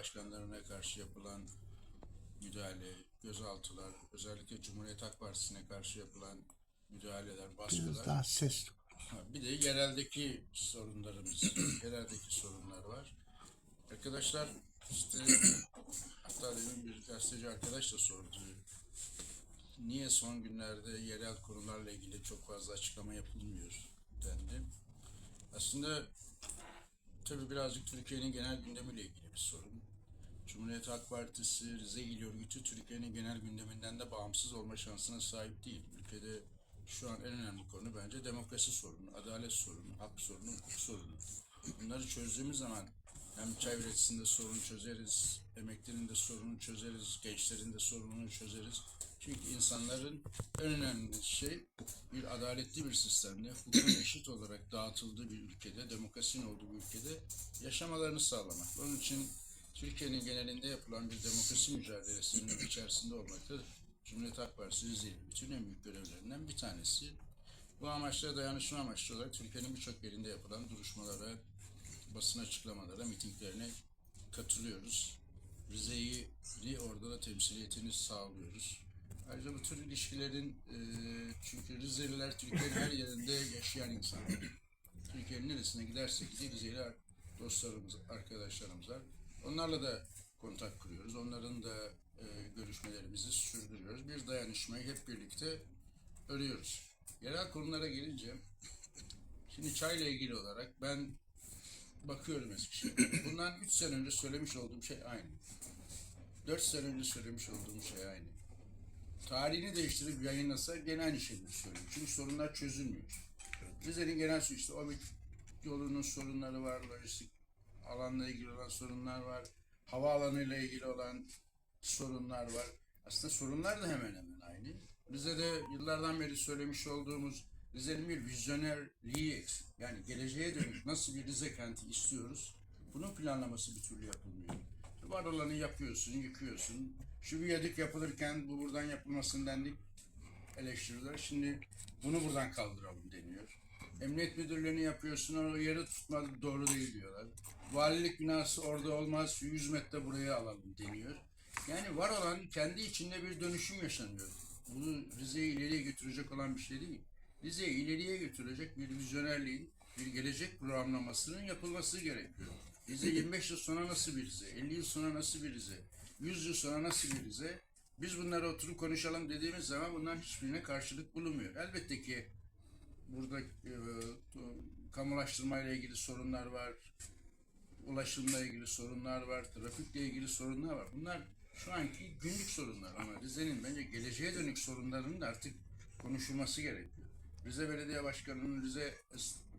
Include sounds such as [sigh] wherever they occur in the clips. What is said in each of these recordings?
başkanlarına karşı yapılan müdahale, gözaltılar, özellikle Cumhuriyet Halk Partisi'ne karşı yapılan müdahaleler, Biraz baskılar. daha ses. Bir de yereldeki sorunlarımız, [clears throat] yereldeki sorunlar var. Arkadaşlar işte [clears throat] hatta demin bir gazeteci arkadaş da sordu. Niye son günlerde yerel konularla ilgili çok fazla açıklama yapılmıyor dendi. Aslında tabii birazcık Türkiye'nin genel gündemiyle ilgili bir sorun. Cumhuriyet Halk Partisi Rize İl Örgütü Türkiye'nin genel gündeminden de bağımsız olma şansına sahip değil. Ülkede şu an en önemli konu bence demokrasi sorunu, adalet sorunu, hak sorunu, hukuk sorunu. Bunları çözdüğümüz zaman hem çay üretisinde sorunu çözeriz, emeklinin de sorununu çözeriz, gençlerin de sorununu çözeriz. Çünkü insanların en önemli şey bir adaletli bir sistemde, hukukun [coughs] eşit olarak dağıtıldığı bir ülkede, demokrasinin olduğu bir ülkede yaşamalarını sağlamak. Onun için Türkiye'nin genelinde yapılan bir demokrasi mücadelesinin içerisinde olmakta Cumhuriyet Halk Partisi Rize'nin bütün en büyük görevlerinden bir tanesi. Bu amaçla dayanışma amaçlı olarak Türkiye'nin birçok yerinde yapılan duruşmalara, basın açıklamalara, mitinglerine katılıyoruz. Rize'yi orada da temsiliyetini sağlıyoruz. Ayrıca bu tür ilişkilerin e, çünkü Rizeliler Türkiye'nin her yerinde yaşayan insanlar. Türkiye'nin neresine gidersek de Rizeli dostlarımız, arkadaşlarımız var. Onlarla da kontak kuruyoruz. Onların da e, görüşmelerimizi sürdürüyoruz. Bir dayanışmayı hep birlikte örüyoruz. Yerel konulara gelince [laughs] şimdi çayla ilgili olarak ben bakıyorum Eskişehir'e. Bundan 3 sene önce söylemiş olduğum şey aynı. 4 sene önce söylemiş olduğum şey aynı. Tarihini değiştirip yayınlasa gene aynı şeyleri söylüyor. Çünkü sorunlar çözülmüyor. Rize'nin genel su işte o bir yolunun sorunları var, lojistik alanla ilgili olan sorunlar var, havaalanıyla ilgili olan sorunlar var. Aslında sorunlar da hemen hemen aynı. Rize'de yıllardan beri söylemiş olduğumuz Rize'nin bir vizyonerliği. Yani geleceğe dönük nasıl bir Rize kenti istiyoruz, bunun planlaması bir türlü yapılmıyor. Var olanı yapıyorsun, yıkıyorsun. Şu viyadük yapılırken bu buradan yapılmasın dendik eleştiriler. Şimdi bunu buradan kaldıralım deniyor. Emniyet müdürlüğünü yapıyorsun, o yeri tutmadı doğru değil diyorlar. Valilik binası orada olmaz, şu 100 metre buraya alalım deniyor. Yani var olan kendi içinde bir dönüşüm yaşanıyor. Bunu Rize'yi ileriye götürecek olan bir şey değil. Rize'yi ileriye götürecek bir vizyonerliğin, bir gelecek programlamasının yapılması gerekiyor. Rize 25 yıl sonra nasıl bir Rize? 50 yıl sonra nasıl bir Rize? 100 yıl sonra nasıl bir Rize? Biz bunları oturup konuşalım dediğimiz zaman bunların hiçbirine karşılık bulunmuyor. Elbette ki burada e, kamulaştırmayla ilgili sorunlar var, ulaşımla ilgili sorunlar var, trafikle ilgili sorunlar var. Bunlar şu anki günlük sorunlar ama Rize'nin bence geleceğe dönük sorunlarının da artık konuşulması gerekiyor. Rize Belediye Başkanı'nın, Rize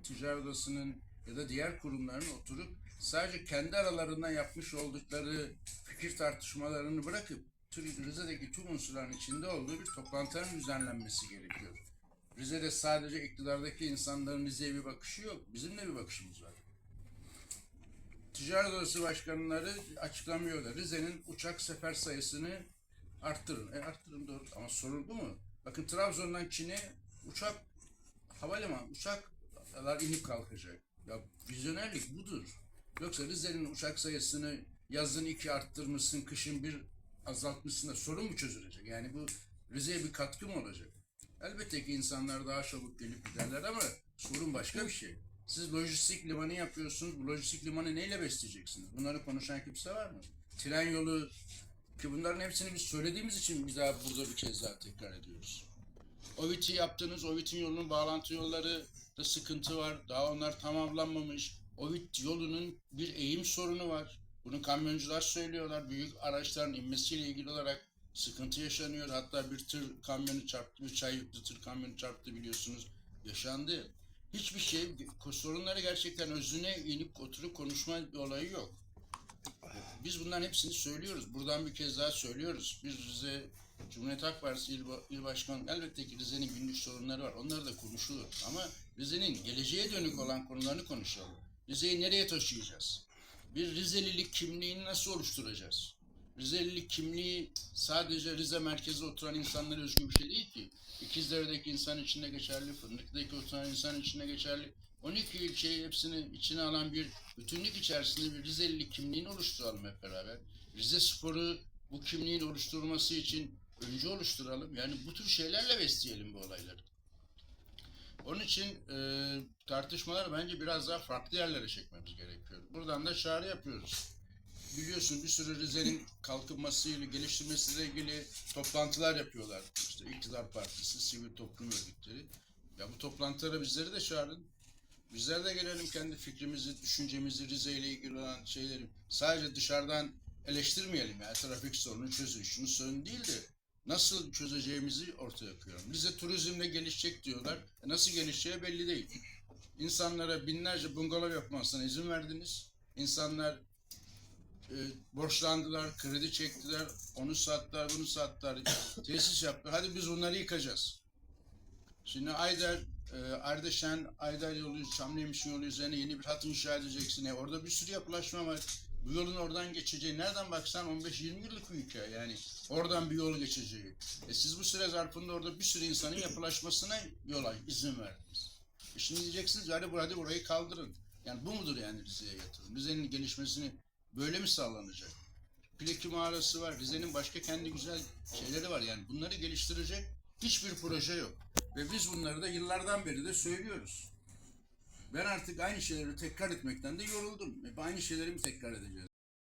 Ticaret Odası'nın ya da diğer kurumların oturup sadece kendi aralarında yapmış oldukları fikir tartışmalarını bırakıp Rize'deki tüm unsurların içinde olduğu bir toplantıların düzenlenmesi gerekiyor. Rize'de sadece iktidardaki insanların Rize'ye bir bakışı yok. Bizim de bir bakışımız var. Ticaret Odası başkanları açıklamıyorlar. Rize'nin uçak sefer sayısını arttırın. E arttırın doğru ama sorun bu mu? Bakın Trabzon'dan Çin'e uçak havalimanı uçaklar inip kalkacak. Ya vizyonerlik budur. Yoksa Rize'nin uçak sayısını yazın iki arttırmışsın, kışın bir azaltmışsın da sorun mu çözülecek? Yani bu Rize'ye bir katkı mı olacak? Elbette ki insanlar daha çabuk gelip giderler ama sorun başka bir şey. Siz lojistik limanı yapıyorsunuz. Bu lojistik limanı neyle besleyeceksiniz? Bunları konuşan kimse var mı? Tren yolu ki bunların hepsini biz söylediğimiz için bir daha burada bir kez daha tekrar ediyoruz. OVIT'i yaptınız. OVIT'in yolunun bağlantı yolları da sıkıntı var. Daha onlar tamamlanmamış. OVIT yolunun bir eğim sorunu var. Bunu kamyoncular söylüyorlar. Büyük araçların inmesiyle ilgili olarak sıkıntı yaşanıyor. Hatta bir tır kamyonu çarptı, bir çay yüklü tır kamyonu çarptı biliyorsunuz. Yaşandı. Hiçbir şey, sorunları gerçekten özüne inip oturup konuşma bir olayı yok. Biz bunların hepsini söylüyoruz. Buradan bir kez daha söylüyoruz. Biz Rize Cumhuriyet Halk Partisi İl, İl Başkanı elbette ki Rize'nin günlük sorunları var. Onlar da konuşulur. Ama Rize'nin geleceğe dönük olan konularını konuşalım. Rize'yi nereye taşıyacağız? Bir Rizelilik kimliğini nasıl oluşturacağız? Rizelilik kimliği sadece Rize merkeze oturan insanlara özgü bir şey değil ki. İkizdere'deki insan içinde geçerli, Fındık'taki oturan insan içinde geçerli, 12 ilçeyi hepsini içine alan bir bütünlük içerisinde bir Rizelilik kimliğini oluşturalım hep beraber. Rize Spor'u bu kimliğin oluşturulması için önce oluşturalım. Yani bu tür şeylerle besleyelim bu olayları. Onun için e, tartışmalar bence biraz daha farklı yerlere çekmemiz gerekiyor. Buradan da çağrı yapıyoruz. Biliyorsun bir sürü Rize'nin kalkınmasıyla, geliştirmesiyle ilgili toplantılar yapıyorlar. İşte İktidar Partisi, sivil toplum örgütleri. Ya bu toplantılara bizleri de çağırın. Bizler de gelelim kendi fikrimizi, düşüncemizi, Rize ile ilgili olan şeyleri sadece dışarıdan eleştirmeyelim. Yani trafik sorunu çözün, şunu sorun değil de nasıl çözeceğimizi ortaya koyalım. Rize turizmle gelişecek diyorlar. E nasıl gelişeceği belli değil. İnsanlara binlerce bungalov yapmasına izin verdiniz. İnsanlar e, borçlandılar, kredi çektiler, onu sattılar, bunu sattılar, [coughs] tesis yaptılar. Hadi biz onları yıkacağız. Şimdi Ayder, e, Ardeşen, Ayder yolu, Çamlıyemiş yolu üzerine yeni bir hat inşa edeceksin. E, orada bir sürü yapılaşma var. Bu yolun oradan geçeceği, nereden baksan 15-20 yıllık bir hikaye yani. Oradan bir yol geçeceği. E, siz bu süre zarfında orada bir sürü insanın yapılaşmasına yola izin verdiniz. E, şimdi diyeceksiniz hadi burada burayı kaldırın. Yani bu mudur yani Rize'ye yatırım? Rize'nin gelişmesini böyle mi sağlanacak? Pleki mağarası var. Rize'nin başka kendi güzel şeyleri var. Yani bunları geliştirecek hiçbir proje yok. Ve biz bunları da yıllardan beri de söylüyoruz. Ben artık aynı şeyleri tekrar etmekten de yoruldum. Hep aynı şeyleri mi tekrar edeceğiz?